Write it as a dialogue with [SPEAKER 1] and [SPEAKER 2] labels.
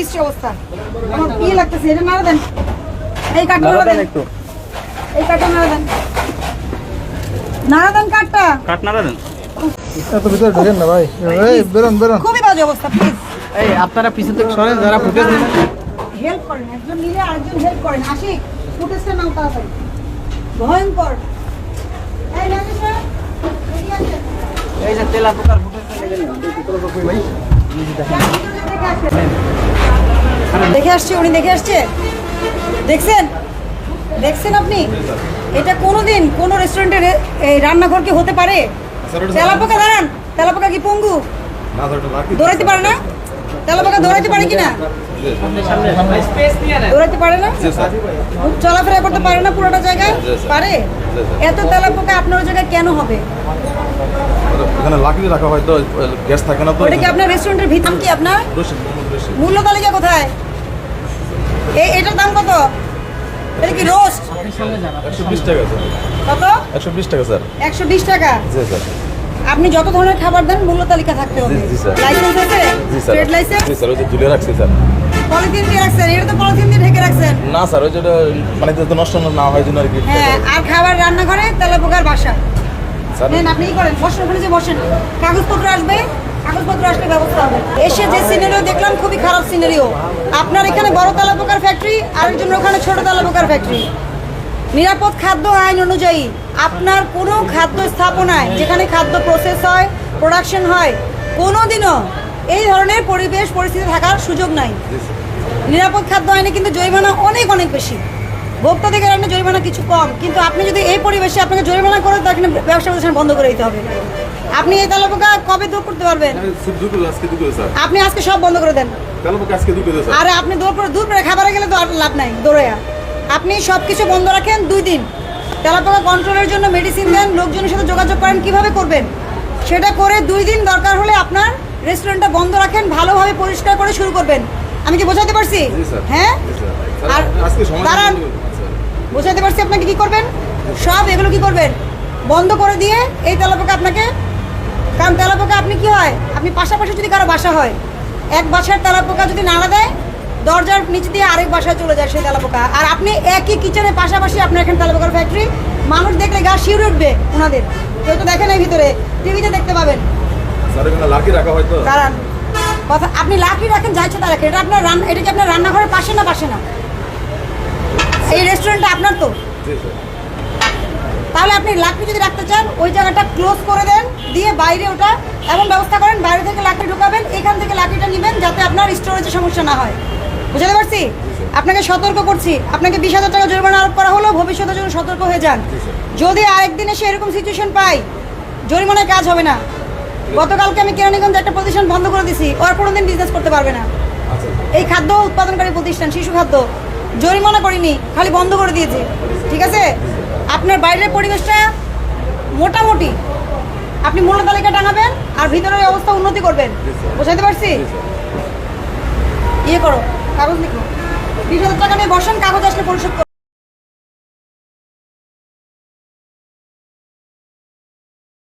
[SPEAKER 1] বিশ্রী অবস্থা। আমার কি লাগতেছে? এটা নাড়া দেন। এই কাঠটা নাড়া দেন এই কাঠটা নাড়া দেন। নাড়া দেন কাঠটা।
[SPEAKER 2] কাট না দেন।
[SPEAKER 3] এত ভিতরে ঢোকেন না ভাই। এই বেরোন বেরোন।
[SPEAKER 1] খুবই বাজে অবস্থা প্লিজ
[SPEAKER 3] এই আপনারা পিছন থেকে সরেন যারা ফুটেজ
[SPEAKER 1] হেল্প করেন একজন নিলে আরেকজন হেল্প করেন। আশিক ফুটেজটা নাও তাড়াতাড়ি। ভয়ঙ্কর। এই নাকি স্যার
[SPEAKER 3] এই যে তেলা পোকার ফুটেজ
[SPEAKER 1] দেখে আসছে উনি দেখে আসছে। দেখছেন? দেখছেন আপনি? এটা কোনোদিন কোনো রেস্টুরেন্টের এই রান্নাঘর কি হতে পারে? তেলাপোকা দাঁড়ান। তেলাপোকা কি পঙ্গু? দৌড়াইতে পারে না? তেলাপোকা দৌড়াইতে পারে কি না দৌড়াইতে পারে না? চলাফেরা করতে পারে না পুরোটা জায়গায়? পারে? এত তেলাপোকা আপনার জায়গায় কেন হবে?
[SPEAKER 4] এখানে লাকড়ি রাখা হয় তো গ্যাস থাকে না তো।
[SPEAKER 1] ওটা কি আপনার রেস্টুরেন্টের ভিতর কি আপনার। মূল্য তালিকা কোথায়? এটা কি রোস্ট?
[SPEAKER 4] একশো বিশ টাকা স্যার।
[SPEAKER 1] কত?
[SPEAKER 4] একশো বিশ টাকা স্যার।
[SPEAKER 1] একশো বিশ টাকা?
[SPEAKER 4] জি স্যার।
[SPEAKER 1] আপনি যত ধরনের খাবার দেন মূল্য তালিকা থাকতে হবে।
[SPEAKER 4] জি, জি, স্যার।
[SPEAKER 1] লাইসেন্স আছে?
[SPEAKER 4] জি স্যার।
[SPEAKER 1] ট্রেড লাইসেন্স
[SPEAKER 4] জি স্যার ওই যে ঝুলে রাখছি স্যার।
[SPEAKER 1] পলিথিন দিয়ে রাখছেন? এটা তো পলিথিন দিয়ে ঢেকে রাখছেন।
[SPEAKER 4] না স্যার ওই যেটা মানে যাতে নষ্ট না হয় জন্য আর কি
[SPEAKER 1] হ্যাঁ আর খাবার তেলাপোকার বাসা। নেন আপনি কি করেন? বসেন ওখানে যে বসেন। কাগজপত্র আসবে? কাগজপত্র আসলে ব্যবস্থা হবে। এসে যে সিনারিও দেখলাম, খুবই খারাপ সিনারিও আপনার এখানে বড় তেলাপোকার ফ্যাক্টরি আরেকজনের ওখানে ছোট তেলাপোকার ফ্যাক্টরি নিরাপদ খাদ্য আইন অনুযায়ী আপনার কোনো খাদ্য স্থাপনায় যেখানে খাদ্য প্রসেস হয় প্রোডাকশন হয়, কোনোদিনও এই ধরনের পরিবেশ, পরিস্থিতি থাকার সুযোগ নাই। নিরাপদ খাদ্য আইনে কিন্তু জরিমানা অনেক অনেক বেশি। ভোক্তা থেকে জরিমানা কিছু কম, কিন্তু আপনি যদি এই পরিবেশে আপনাকে জরিমানা করে তার কিন্তু ব্যবসা প্রতিষ্ঠান বন্ধ করে দিতে হবে। আপনি এই তেলাপোকা কবে দূর করতে পারবেন?
[SPEAKER 4] স্যার
[SPEAKER 1] আপনি আজকে সব বন্ধ করে দেন। আরে আপনি দূর করে দূর করে খাবারে গেলে তো আর লাভ নাই দৌড়াইয়া। আপনি সব কিছু বন্ধ রাখেন দুই দিন। তেলাপোকা কন্ট্রোলের জন্য মেডিসিন দেন লোকজনের সাথে যোগাযোগ করেন কীভাবে করবেন? সেটা করে দুই দিন দরকার হলে আপনার রেস্টুরেন্টটা বন্ধ রাখেন ভালোভাবে পরিষ্কার করে শুরু করবেন। আমি কি বোঝাতে পারছি? হ্যাঁ? আর দাঁড়ান। বোঝাতে পারছি আপনাকে কি করবেন? সব এগুলো কি করবেন? বন্ধ করে দিয়ে এই তেলাপোকা আপনাকে কারণ তেলাপোকা আপনি কি হয়? আপনি পাশাপাশি যদি কারও বাসা হয় এক বাসার তেলাপোকা যদি নাড়া দেয় দরজার নিচে দিয়ে আরেক বাসায় চলে যায় সেই তেলাপোকা। আর আপনি একই কিচেনের পাশাপাশি আপনার এখানে তেলাপোকার ফ্যাক্টরি মানুষ দেখলে গা শিউরে উঠবে ওনাদের। কেউ তো দেখেন এই ভিতরে টিভিতে দেখতে পাবেন। কারণ কথা আপনি লাকড়ি রাখেন যা ইচ্ছে তা রাখেন। এটা আপনার রান্না এটা কি আপনার রান্নাঘরের পাশে না পাশে না? এই রেস্টুরেন্টটা আপনার তো?
[SPEAKER 4] জি স্যার।
[SPEAKER 1] তাহলে আপনি লাকড়ি যদি রাখতে চান ওই জায়গাটা ক্লোজ করে দেন দিয়ে বাইরে ওটা এমন ব্যবস্থা করেন বাইরে থেকে লাকড়ি ঢুকাবেন এখান থেকে লাকড়িটা নেবেন যাতে আপনার স্টোরেজের সমস্যা না হয়। বুঝতে পারছি? আপনাকে সতর্ক করছি। আপনাকে বিশ হাজার টাকা জরিমানা আরোপ করা হলো ভবিষ্যতের জন্য সতর্ক হয়ে যান। যদি আরেকদিন এসে এরকম সিচুয়েশন পাই জরিমানায় কাজ হবে না। গতকালকে আমি কেরানীগঞ্জে একটা প্রতিষ্ঠান বন্ধ করে দিছি ওর কোনো দিন বিজনেস করতে পারবে না।
[SPEAKER 4] আচ্ছা
[SPEAKER 1] এই খাদ্য উৎপাদনকারী প্রতিষ্ঠান শিশু খাদ্য জরিমানা করিনি খালি বন্ধ করে দিয়েছে। ঠিক আছে? আপনার বাইরের পরিবেশটা মোটামুটি। আপনি মূল্য তালিকা টাঙাবেন আর ভিতরের অবস্থা উন্নতি করবেন। বোঝাতে পারছি? ইয়ে করো কাগজ লিখো। বিশ হাজার টাকা নিয়ে বসেন কাগজ আসলে পরিশোধ